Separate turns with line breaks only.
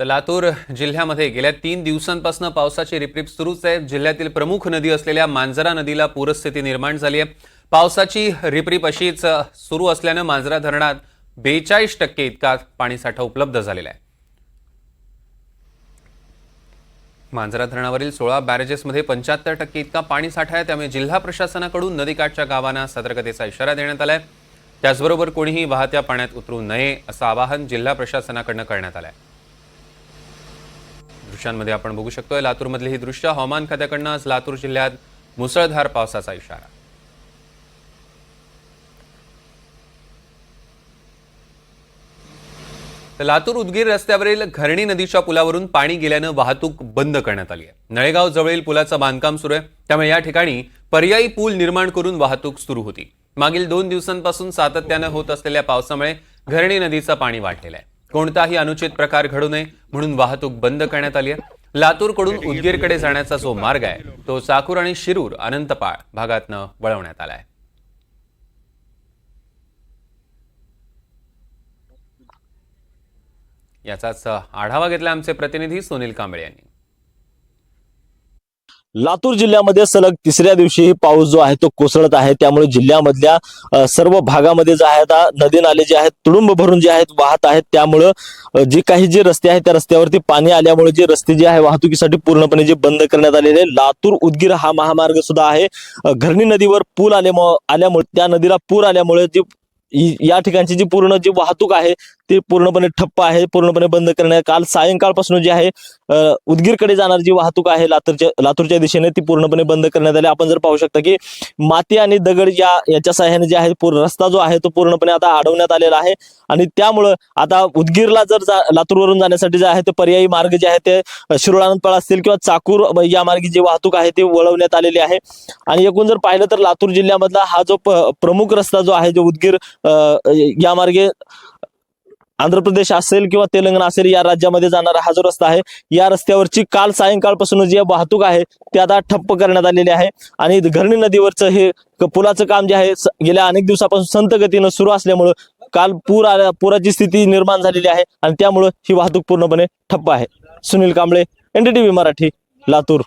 तर लातूर जिल्ह्यामध्ये गेल्या तीन दिवसांपासून पावसाची रिपरिप सुरूच आहे जिल्ह्यातील प्रमुख नदी असलेल्या मांजरा नदीला पूरस्थिती निर्माण झाली आहे पावसाची रिपरिप अशीच सुरू असल्यानं मांजरा धरणात बेचाळीस टक्के इतका पाणीसाठा उपलब्ध झालेला आहे मांजरा धरणावरील सोळा बॅरेजेसमध्ये पंच्याहत्तर टक्के इतका पाणीसाठा आहे त्यामुळे जिल्हा प्रशासनाकडून नदीकाठच्या गावांना सतर्कतेचा इशारा देण्यात आला आहे त्याचबरोबर कोणीही वाहत्या पाण्यात उतरू नये असं आवाहन जिल्हा प्रशासनाकडनं करण्यात आलं आहे दृश्यांमध्ये आपण बघू शकतोय लातूरमधली ही दृश्य हवामान खात्याकडनं आज लातूर जिल्ह्यात मुसळधार पावसाचा इशारा लातूर उदगीर रस्त्यावरील घरणी नदीच्या पुलावरून पाणी गेल्यानं वाहतूक बंद करण्यात आली आहे नळेगाव जवळील पुलाचं बांधकाम सुरू आहे त्यामुळे या ठिकाणी पर्यायी पूल निर्माण करून वाहतूक सुरू होती मागील दोन दिवसांपासून सातत्यानं होत असलेल्या पावसामुळे घरणी नदीचं पाणी वाढलेलं आहे कोणताही अनुचित प्रकार घडू नये म्हणून वाहतूक बंद करण्यात आली आहे लातूरकडून उदगीरकडे जाण्याचा जो मार्ग आहे तो चाकूर आणि शिरूर अनंतपाळ भागातनं वळवण्यात आलाय याचाच आढावा घेतला आमचे प्रतिनिधी सुनील कांबळे यांनी
लातूर जिल्ह्यामध्ये सलग तिसऱ्या दिवशीही पाऊस जो आहे तो कोसळत आहे त्यामुळे जिल्ह्यामधल्या सर्व भागामध्ये जे आहे आता नदी नाले जे आहेत तुडुंब भरून जे आहेत वाहत आहेत त्यामुळं जे काही जे रस्ते आहेत त्या रस्त्यावरती पाणी आल्यामुळे जे रस्ते जे आहे वाहतुकीसाठी पूर्णपणे जे बंद करण्यात आलेले लातूर उदगीर हा महामार्ग सुद्धा आहे घरणी नदीवर पूल आल्यामुळे आल्यामुळे त्या नदीला पूर आल्यामुळे जे या ठिकाणची जी पूर्ण जी वाहतूक आहे ती पूर्णपणे ठप्प आहे पूर्णपणे बंद करण्यात काल सायंकाळपासून जी आहे उदगीरकडे जाणारी जी वाहतूक आहे लातूरच्या लातूरच्या दिशेने ती पूर्णपणे बंद करण्यात आली आपण जर पाहू शकता की माती आणि दगड या याच्या सहाय्याने जे आहे रस्ता जो आहे तो पूर्णपणे आता अडवण्यात आलेला आहे आणि त्यामुळं आता उदगीरला जर जा लातूरवरून जाण्यासाठी जे आहे ते पर्यायी मार्ग जे आहे ते शिरोळानंदपाळ असतील किंवा चाकूर या मार्गी जी वाहतूक आहे ती वळवण्यात आलेली आहे आणि एकूण जर पाहिलं तर लातूर जिल्ह्यामधला हा जो प्रमुख रस्ता जो आहे जो उदगीर या मार्गे आंध्र प्रदेश असेल किंवा तेलंगणा असेल या राज्यामध्ये जाणारा हा जो रस्ता आहे या रस्त्यावरची काल सायंकाळपासून जी वाहतूक आहे ती आता ठप्प करण्यात आलेली आहे आणि घरणी नदीवरचं हे पुलाचं काम जे आहे गेल्या अनेक दिवसापासून संत गतीनं सुरू असल्यामुळं काल पूर आल्या पुराची स्थिती निर्माण झालेली आहे आणि त्यामुळं ही वाहतूक पूर्णपणे ठप्प आहे सुनील कांबळे एनडीटीव्ही मराठी लातूर